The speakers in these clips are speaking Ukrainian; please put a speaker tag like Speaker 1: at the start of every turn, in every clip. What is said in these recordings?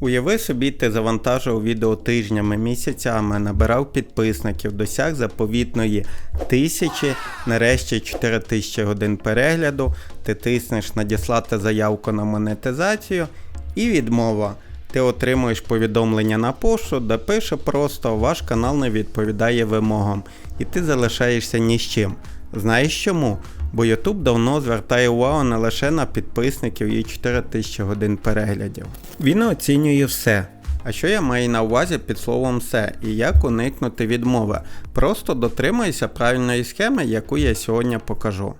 Speaker 1: Уяви собі, ти завантажив відео тижнями, місяцями, набирав підписників, досяг заповітної тисячі, нарешті 4 тисячі годин перегляду, ти тиснеш надіслати заявку на монетизацію і відмова. Ти отримуєш повідомлення на пошту, де пише просто ваш канал не відповідає вимогам, і ти залишаєшся ні з чим. Знаєш чому? Бо YouTube давно звертає увагу не лише на підписників і 4000 годин переглядів. Він оцінює все. А що я маю на увазі під словом все і як уникнути відмови? Просто дотримуйся правильної схеми, яку я сьогодні покажу.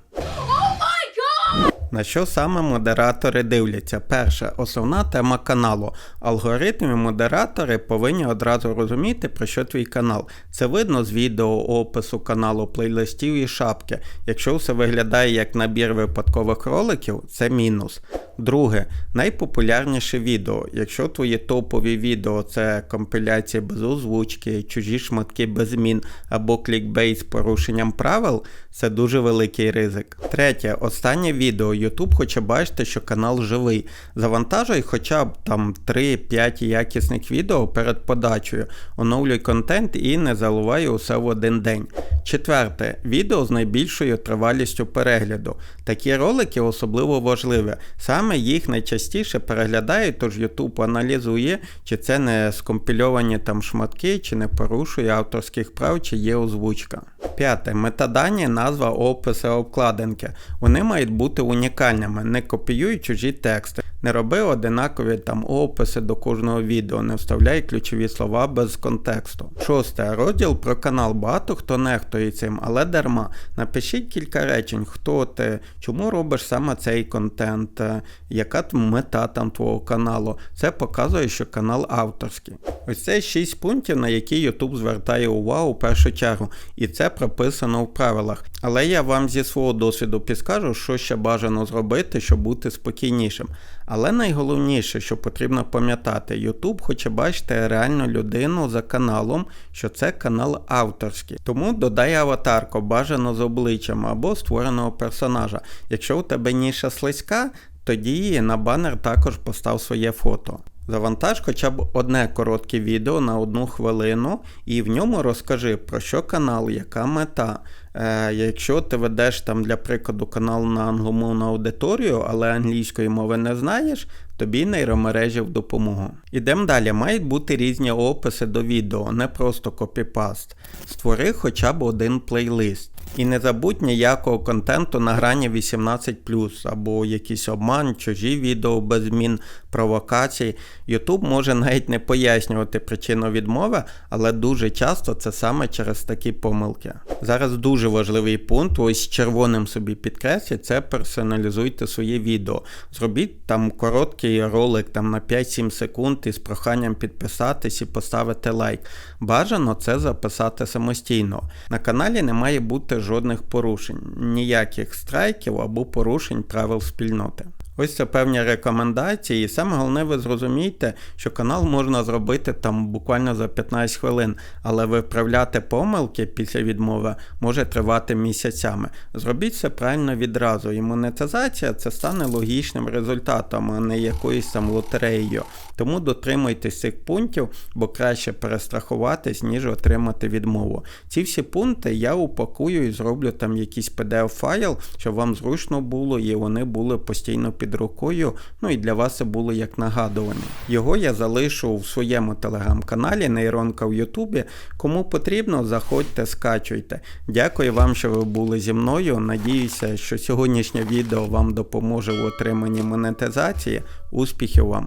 Speaker 1: На що саме модератори дивляться? Перше, основна тема каналу. Алгоритм модератори повинні одразу розуміти, про що твій канал. Це видно з відео, опису каналу, плейлистів і шапки. Якщо все виглядає як набір випадкових роликів, це мінус. Друге, найпопулярніше відео. Якщо твої топові відео це компіляції без озвучки, чужі шматки без змін або клікбейт з порушенням правил, це дуже великий ризик. Третє, останнє відео. YouTube хоче бачити, що канал живий. Завантажуй хоча б там 3-5 якісних відео перед подачею, оновлюй контент і не заливай усе в один день. Четверте, відео з найбільшою тривалістю перегляду. Такі ролики особливо важливі. Саме їх найчастіше переглядають, тож YouTube аналізує, чи це не скомпільовані там шматки, чи не порушує авторських прав, чи є озвучка. П'яте. Метадані, назва, описи, обкладинки. Вони мають бути унікальними, не копіюй чужі тексти. Не роби одинакові там описи до кожного відео, не вставляй ключові слова без контексту. Шосте. Розділ про канал. Багато хто нехтує цим, але дарма. Напишіть кілька речень, хто ти, чому робиш саме цей контент, е, яка мета там твого каналу. Це показує, що канал авторський. Ось це 6 пунктів, на які YouTube звертає увагу в першу чергу, і це прописано в правилах. Але я вам зі свого досвіду підскажу, що ще бажано зробити, щоб бути спокійнішим. Але найголовніше, що потрібно пам'ятати, YouTube хоче бачити реальну людину за каналом, що це канал авторський. Тому додай аватарку, бажано з обличчям або створеного персонажа. Якщо у тебе ніша слизька, тоді на банер також постав своє фото. Завантаж хоча б одне коротке відео на одну хвилину, і в ньому розкажи про що канал, яка мета. Е, якщо ти ведеш там для прикладу канал на англомовну аудиторію, але англійської мови не знаєш, тобі нейромережі в допомогу. Ідемо далі. Мають бути різні описи до відео, не просто копіпаст. Створи хоча б один плейлист. І не забудь ніякого контенту на грані 18 або якийсь обман, чужі відео без змін, провокацій. YouTube може навіть не пояснювати причину відмови, але дуже часто це саме через такі помилки. Зараз дуже важливий пункт, ось червоним собі підкресліть, це персоналізуйте своє відео. Зробіть там короткий ролик там на 5-7 секунд із проханням підписатись і поставити лайк. Бажано це записати самостійно. На каналі не має бути жодних порушень, ніяких страйків або порушень правил спільноти. Ось це певні рекомендації, і саме головне, ви зрозумієте, що канал можна зробити там буквально за 15 хвилин, але виправляти помилки після відмови може тривати місяцями. Зробіть все правильно відразу, і монетизація це стане логічним результатом, а не якоюсь там лотереєю. Тому дотримуйтесь цих пунктів, бо краще перестрахуватись, ніж отримати відмову. Ці всі пункти я упакую і зроблю там якийсь PDF-файл, щоб вам зручно було і вони були постійно під рукою. Ну і для вас це було як нагадування. Його я залишу в своєму телеграм-каналі Нейронка в Ютубі. Кому потрібно, заходьте, скачуйте. Дякую вам, що ви були зі мною. Надіюся, що сьогоднішнє відео вам допоможе в отриманні монетизації. Успіхів вам!